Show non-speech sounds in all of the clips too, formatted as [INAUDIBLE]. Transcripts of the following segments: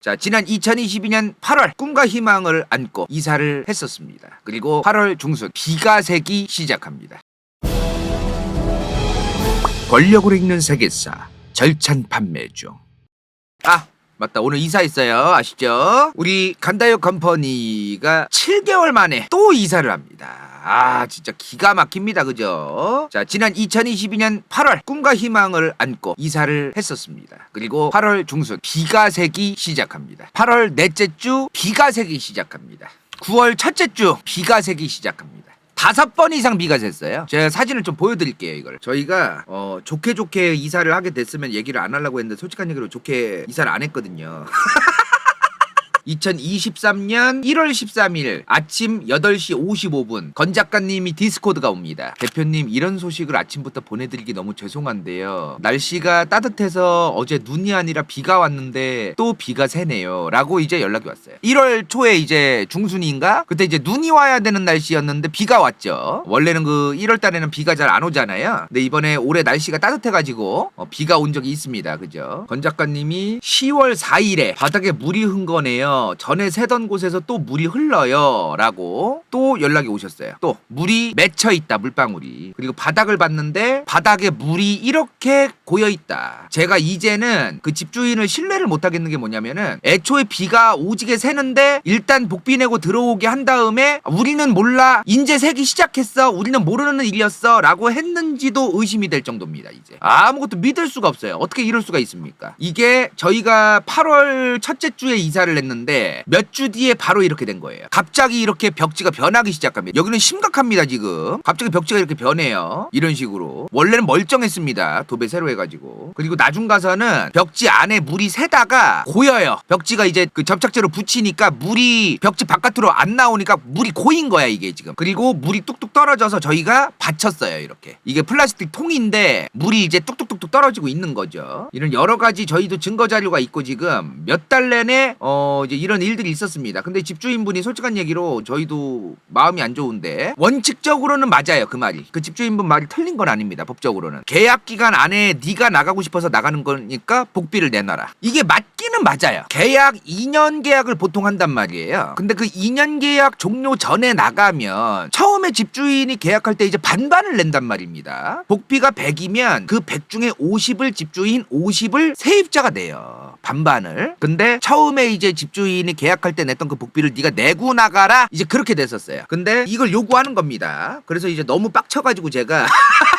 자, 지난 2022년 8월 꿈과 희망을 안고 이사를 했었습니다. 그리고 8월 중순 비가 새기 시작합니다. 권력으로 읽는 세계사 절찬 판매 중. 아, 맞다. 오늘 이사했어요. 아시죠? 우리 간다요 컴퍼니가 7개월 만에 또 이사를 합니다. 아, 진짜 기가 막힙니다. 그죠? 자, 지난 2022년 8월 꿈과 희망을 안고 이사를 했었습니다. 그리고 8월 중순 비가 새기 시작합니다. 8월 넷째 주 비가 새기 시작합니다. 9월 첫째 주 비가 새기 시작합니다. 다섯 번 이상 비가 샜어요. 제가 사진을 좀 보여드릴게요, 이걸. 저희가 어, 좋게 좋게 이사를 하게 됐으면 얘기를 안 하려고 했는데 솔직한 얘기로 좋게 이사를 안 했거든요. [LAUGHS] 2023년 1월 13일 아침 8시 55분 건 작가님이 디스코드가 옵니다. 대표님 이런 소식을 아침부터 보내드리기 너무 죄송한데요. 날씨가 따뜻해서 어제 눈이 아니라 비가 왔는데 또 비가 새네요. 라고 이제 연락이 왔어요. 1월 초에 이제 중순인가? 그때 이제 눈이 와야 되는 날씨였는데 비가 왔죠. 원래는 그 1월 달에는 비가 잘 안 오잖아요. 근데 이번에 올해 날씨가 따뜻해가지고 어, 비가 온 적이 있습니다. 그죠? 건 작가님이 10월 4일에 바닥에 물이 흔 거네요. 전에 새던 곳에서 또 물이 흘러요. 라고 또 연락이 오셨어요. 또 물이 맺혀 있다. 물방울이. 그리고 바닥을 봤는데 바닥에 물이 이렇게 고여 있다. 제가 이제는 그 집주인을 신뢰를 못 하겠는 게 뭐냐면은 애초에 비가 오지게 새는데 일단 복비 내고 들어오게 한 다음에 우리는 몰라 인제 새기 시작했어 우리는 모르는 일이었어 라고 했는지도 의심이 될 정도입니다 이제 아무것도 믿을 수가 없어요 어떻게 이럴 수가 있습니까 이게 저희가 8월 첫째 주에 이사를 했는데 몇 주 뒤에 바로 이렇게 된 거예요. 갑자기 이렇게 벽지가 변하기 시작합니다. 여기는 심각합니다 지금. 갑자기 벽지가 이렇게 변해요. 이런 식으로. 원래는 멀쩡했습니다 도배 새로 해가지고. 그리고 나중 가서는 벽지 안에 물이 새다가 고여요. 벽지가 이제 그 접착제로 붙이니까 물이 벽지 바깥으로 안 나오니까 물이 고인 거야 이게 지금. 그리고 물이 뚝뚝 떨어져서 저희가 받쳤어요 이렇게. 이게 플라스틱 통인데 물이 이제 뚝뚝뚝뚝 떨어지고 있는 거죠. 이런 여러 가지 저희도 증거 자료가 있고 지금 몇 달 내내 어 이제 이런 일들이 있었습니다. 근데 집주인분이 솔직한 얘기로 저희도 마음이 안 좋은데 원칙적으로는 맞아요 그 말이. 그 집주인분 말이 틀린 건 아닙니다 법적으로는. 계약 기간 안에 네가 나가고 싶어서 나가는 거니까 복비를 내놔라. 이게 맞 기는 맞아요. 계약 2년 계약을 보통 한단 말이에요. 근데 그 2년 계약 종료 전에 나가면 처음에 집주인이 계약할 때 이제 반반을 낸단 말입니다. 복비가 100이면 그 100 중에 50을 집주인 50을 세입자가 내요. 반반을. 근데 처음에 이제 집주인이 계약할 때 냈던 그 복비를 네가 내고 나가라. 이제 그렇게 됐었어요. 근데 이걸 요구하는 겁니다. 그래서 이제 너무 빡쳐가지고 제가 [LAUGHS]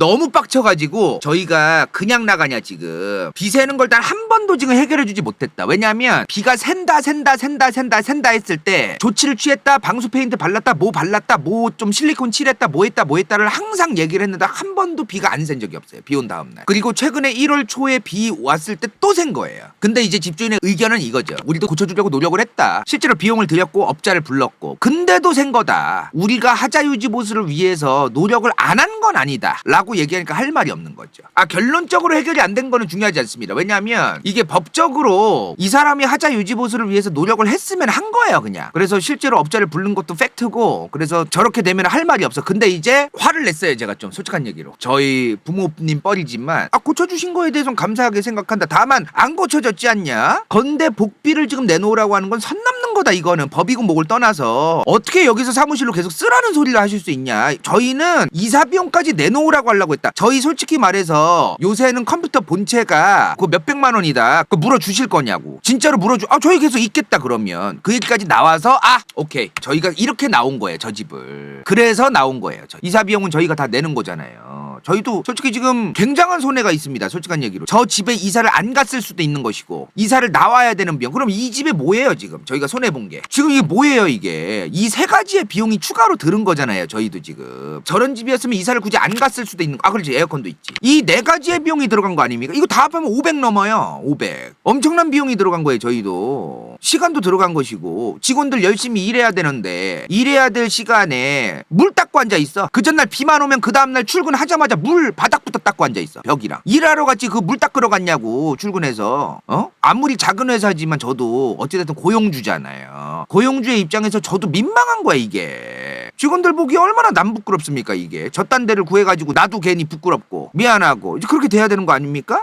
너무 빡쳐가지고 저희가 그냥 나가냐 지금. 비 새는 걸 단 한 번도 지금 해결해주지 못했다. 왜냐하면 비가 샌다 샌다 샌다 샌다 샌다 했을 때 조치를 취했다 방수 페인트 발랐다 뭐 발랐다 뭐 좀 실리콘 칠했다 뭐 했다 뭐 했다를 항상 얘기를 했는데 한 번도 비가 안 샌 적이 없어요. 비 온 다음날. 그리고 최근에 1월 초에 비 왔을 때 또 샌 거예요. 근데 이제 집주인의 의견은 이거죠. 우리도 고쳐주려고 노력을 했다. 실제로 비용을 들였고 업자를 불렀고. 근데도 샌 거다. 우리가 하자 유지 보수를 위해서 노력을 안 한 건 아니다. 라고 얘기하니까 할 말이 없는 거죠. 아 결론적으로 해결이 안 된 거는 중요하지 않습니다. 왜냐하면 이게 법적으로 이 사람이 하자 유지 보수를 위해서 노력을 했으면 한 거예요 그냥. 그래서 실제로 업자를 부른 것도 팩트고 그래서 저렇게 되면 할 말이 없어. 근데 이제 화를 냈어요 제가 좀 솔직한 얘기로. 저희 부모님 뻘이지만 아 고쳐주신 거에 대해서는 감사하게 생각한다. 다만 안 고쳐졌지 않냐? 건대 복비를 지금 내놓으라고 하는 건 선 넘는 거다 이거는. 법이고 뭐를 떠나서. 어떻게 여기서 사무실로 계속 쓰라는 소리를 하실 수 있냐? 저희는 이사 비용까지 내놓으라고 하려고 했다. 저희 솔직히 말해서 요새는 컴퓨터 본체가 그 몇백만 원이다. 그 물어주실 거냐고. 진짜로 물어주 아 저희 계속 있겠다 그러면. 그 얘기까지 나와서 아 오케이. 저희가 이렇게 나온 거예요 저 집을. 그래서 나온 거예요 저. 이사 비용은 저희가 다 내는 거잖아요 저희도 솔직히 지금 굉장한 손해가 있습니다. 솔직한 얘기로. 저 집에 이사를 안 갔을 수도 있는 것이고 이사를 나와야 되는 비용. 그럼 이 집에 뭐예요 지금? 저희가 손해 본 게. 지금 이게 뭐예요 이게? 이 세 가지의 비용이 추가로 들은 거잖아요. 저희도 지금. 저런 집이었으면 이사를 굳이 안 갔을 수도 있는 거. 아 그렇지 에어컨도 있지. 이 네 가지의 비용이 들어간 거 아닙니까? 이거 다 합하면 500 넘어요. 500. 엄청난 비용이 들어간 거예요 저희도. 시간도 들어간 것이고 직원들 열심히 일해야 되는데 일해야 될 시간에 물 닦고 앉아 있어. 그 전날 비만 오면 그 다음날 출근하자마자 물 바닥부터 닦고 앉아 있어. 벽이랑. 일하러 갔지 그 물 닦으러 갔냐고 출근해서. 어? 아무리 작은 회사지만 저도 어찌됐든 고용주잖아요. 고용주의 입장에서 저도 민망한 거야 이게. 직원들 보기 얼마나 남 부끄럽습니까 이게. 저딴 데를 구해가지고 나도 괜히 부끄럽고 미안하고 이제 그렇게 돼야 되는 거 아닙니까?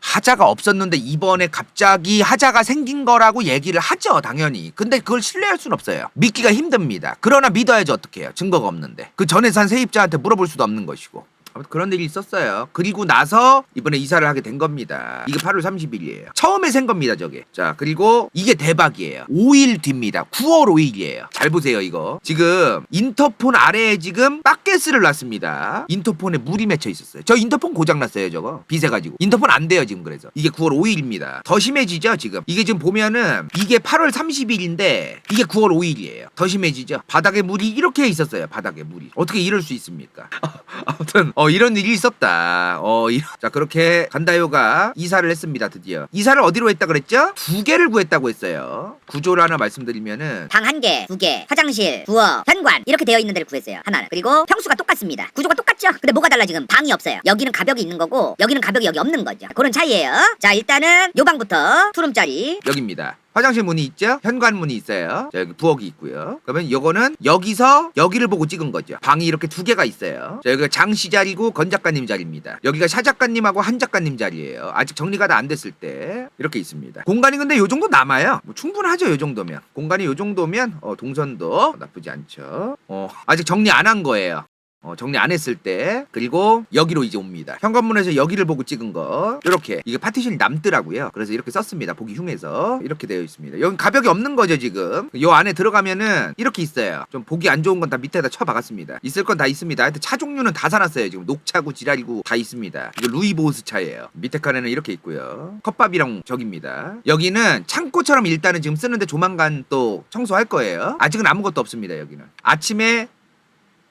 하자가 없었는데 이번에 갑자기 하자가 생긴 거라고 얘기를 하죠 당연히 근데 그걸 신뢰할 수는 없어요 믿기가 힘듭니다 그러나 믿어야지 어떡해요 증거가 없는데 그 전에 산 세입자한테 물어볼 수도 없는 것이고 아무튼 그런 일이 있었어요. 그리고 나서 이번에 이사를 하게 된 겁니다. 이게 8월 30일이에요. 처음에 생 겁니다, 저게. 자, 그리고 이게 대박이에요. 5일 뒤입니다. 9월 5일이에요. 잘 보세요, 이거. 지금 인터폰 아래에 지금 바켓을 놨습니다. 인터폰에 물이 맺혀 있었어요. 저 인터폰 고장 났어요, 저거. 빗에 가지고. 인터폰 안 돼요, 지금 그래서. 이게 9월 5일입니다. 더 심해지죠, 지금. 이게 지금 보면은 이게 8월 30일인데 이게 9월 5일이에요. 더 심해지죠. 바닥에 물이 이렇게 있었어요. 바닥에 물이. 어떻게 이럴 수 있습니까? [LAUGHS] 아무튼 어 이런 일이 있었다. 어 이- 자 그렇게 간다요가 이사를 했습니다. 드디어 이사를 어디로 했다 그랬죠? 두 개를 구했다고 했어요. 구조를 하나 말씀드리면은 방 한 개, 두 개, 화장실, 부엌, 현관 이렇게 되어 있는 데를 구했어요. 하나는. 그리고 평수가 똑같습니다. 구조가 똑같죠? 근데 뭐가 달라 지금? 방이 없어요. 여기는 가벽이 있는 거고 여기는 가벽이 여기 없는 거죠. 그런 차이예요. 자 일단은 요 방부터 투룸짜리. 여기입니다. 화장실 문이 있죠? 현관 문이 있어요. 자, 여기 부엌이 있고요. 그러면 요거는 여기서 여기를 보고 찍은 거죠. 방이 이렇게 두 개가 있어요. 자, 여기가 장씨 자리고 건 작가님 자리입니다. 여기가 샤 작가님하고 한 작가님 자리예요. 아직 정리가 다 안 됐을 때 이렇게 있습니다. 공간이 근데 요 정도 남아요. 뭐 충분하죠, 요 정도면. 공간이 요 정도면 어, 동선도 나쁘지 않죠. 어, 아직 정리 안 한 거예요. 어, 정리 안 했을 때 그리고 여기로 이제 옵니다. 현관문에서 여기를 보고 찍은 거 이렇게 이게 파티션이 남더라고요. 그래서 이렇게 썼습니다. 보기 흉해서 이렇게 되어 있습니다. 여기 가벽이 없는 거죠 지금. 요 안에 들어가면은 이렇게 있어요. 좀 보기 안 좋은 건 다 밑에다 쳐박았습니다. 있을 건 다 있습니다. 하여튼 차 종류는 다 사놨어요. 지금 녹차고 지랄이고 다 있습니다. 이거 루이보스 차예요. 밑에 칸에는 이렇게 있고요. 컵밥이랑 저기입니다. 여기는 창고처럼 일단은 지금 쓰는데 조만간 또 청소할 거예요. 아직은 아무것도 없습니다. 여기는 아침에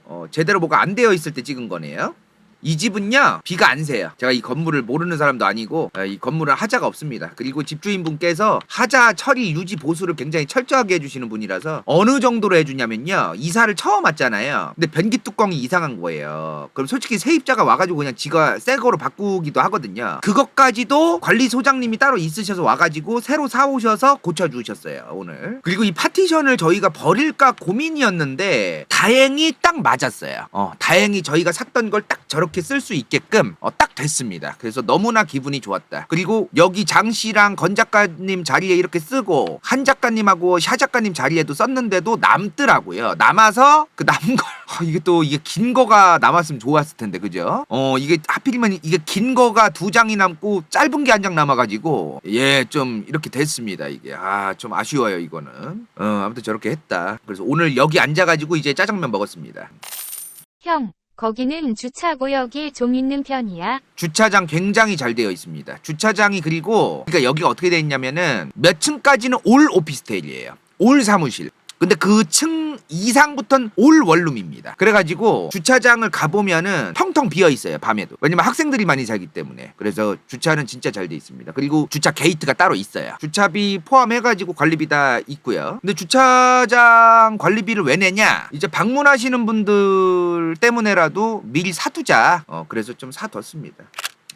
어, 제대로 뭐가 안 되어 있을 때 찍은 거네요. 이 집은요 비가 안 새요. 제가 이 건물을 모르는 사람도 아니고 어, 이 건물은 하자가 없습니다. 그리고 집주인분께서 하자 처리 유지 보수를 굉장히 철저하게 해주시는 분이라서 어느 정도로 해주냐면요 이사를 처음 왔잖아요. 근데 변기 뚜껑이 이상한 거예요. 그럼 솔직히 세입자가 와가지고 그냥 지가 새 거로 바꾸기도 하거든요. 그것까지도 관리소장님이 따로 있으셔서 와가지고 새로 사오셔서 고쳐주셨어요 오늘. 그리고 이 파티션을 저희가 버릴까 고민이었는데 다행히 딱 맞았어요. 어 다행히 저희가 샀던 걸 딱 저렇게 쓸 수 있게끔 어, 딱 됐습니다. 그래서 너무나 기분이 좋았다. 그리고 여기 장 씨랑 건 작가님 자리에 이렇게 쓰고 한 작가님하고 샤 작가님 자리에도 썼는데도 남더라고요. 남아서 그 남은 걸 [LAUGHS] 아, 이게 또 이게 긴 거가 남았으면 좋았을 텐데 그죠? 어 이게 하필이면 이게 긴 거가 두 장이 남고 짧은 게 한 장 남아가지고 예 좀 이렇게 됐습니다 이게 아 좀 아쉬워요 이거는 어 아무튼 저렇게 했다. 그래서 오늘 여기 앉아가지고 이제 짜장면 먹었습니다. 형, 거기는 주차구역이 좀 있는 편이야. 주차장 굉장히 잘 되어 있습니다. 주차장이 그리고 그러니까 여기가 어떻게 되어 있냐면은 몇 층까지는 올 오피스텔이에요. 올 사무실. 근데 그 층 이상부터는 올 원룸입니다. 그래가지고 주차장을 가보면은 텅텅 비어 있어요 밤에도. 왜냐면 학생들이 많이 살기 때문에. 그래서 주차는 진짜 잘 돼 있습니다. 그리고 주차 게이트가 따로 있어요. 주차비 포함해가지고 관리비 다 있고요. 근데 주차장 관리비를 왜 내냐? 이제 방문하시는 분들 때문에라도 미리 사두자. 어 그래서 좀 사뒀습니다.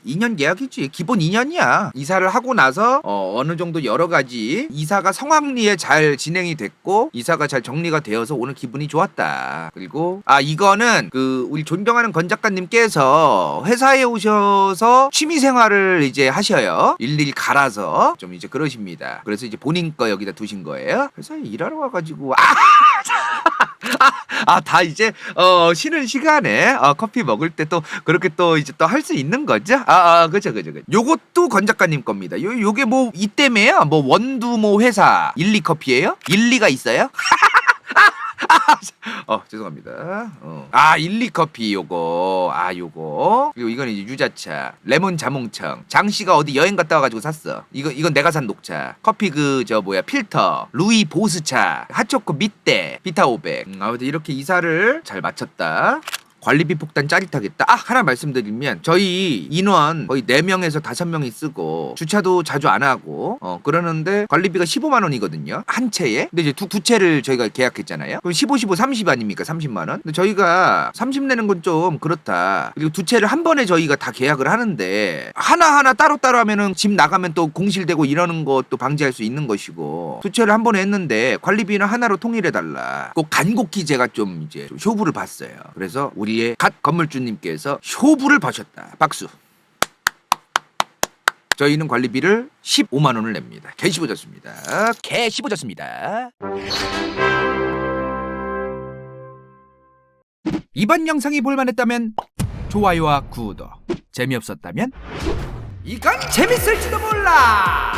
2년 계약이지. 기본 2년이야. 이사를 하고 나서 어, 어느 정도 여러 가지 이사가 성황리에 잘 진행이 됐고 이사가 잘 정리가 되어서 오늘 기분이 좋았다. 그리고 아 이거는 그 우리 존경하는 건 작가님께서 회사에 오셔서 취미 생활을 이제 하셔요. 일일이 갈아서 좀 이제 그러십니다. 그래서 이제 본인 거 여기다 두신 거예요. 회사에 일하러 와가지고 아 아, 다 이제, 어, 쉬는 시간에, 어, 커피 먹을 때 또, 그렇게 또 이제 또 할 수 있는 거죠? 아, 아, 그죠, 그죠, 그죠. 요것도 건 작가님 겁니다. 요, 요게 뭐, 이때매야? 뭐, 원두 뭐 회사, 일리 커피예요 일리가 있어요? [LAUGHS] [LAUGHS] 어 죄송합니다. 어. 아 일리 커피 요거. 아 요거. 그리고 이건 이제 유자차. 레몬 자몽청 장 씨가 어디 여행 갔다 와가지고 샀어. 이거 이건 내가 산 녹차. 커피 그 저 뭐야 필터. 루이 보스차. 핫초코 밑대 비타 500 음, 아무튼 이렇게 이사를 잘 마쳤다. 관리비 폭탄 짜릿하겠다. 아 하나 말씀드리면 저희 인원 거의 4명에서 5명이 쓰고 주차도 자주 안 하고 어 그러는데 관리비가 15만 원이거든요. 한 채에. 근데 이제 두, 두 채를 저희가 계약했잖아요. 그럼 15, 15, 30 아닙니까? 30만 원. 근데 저희가 30 내는 건 좀 그렇다. 그리고 두 채를 한 번에 저희가 다 계약을 하는데 하나하나 따로따로 하면은 집 나가면 또 공실되고 이러는 것도 방지할 수 있는 것이고 두 채를 한 번에 했는데 관리비는 하나로 통일해 달라. 꼭 간곡히 제가 좀 이제 좀 효부를 봤어요. 그래서 우리 의 갓 건물주님께서 효부를 봐셨다. 박수. 저희는 관리비를 15만 원을 냅니다. 개 씹어졌습니다. 개 씹어졌습니다. 이번 영상이 볼만했다면 좋아요와 구독 재미없었다면 이건 재밌을지도 몰라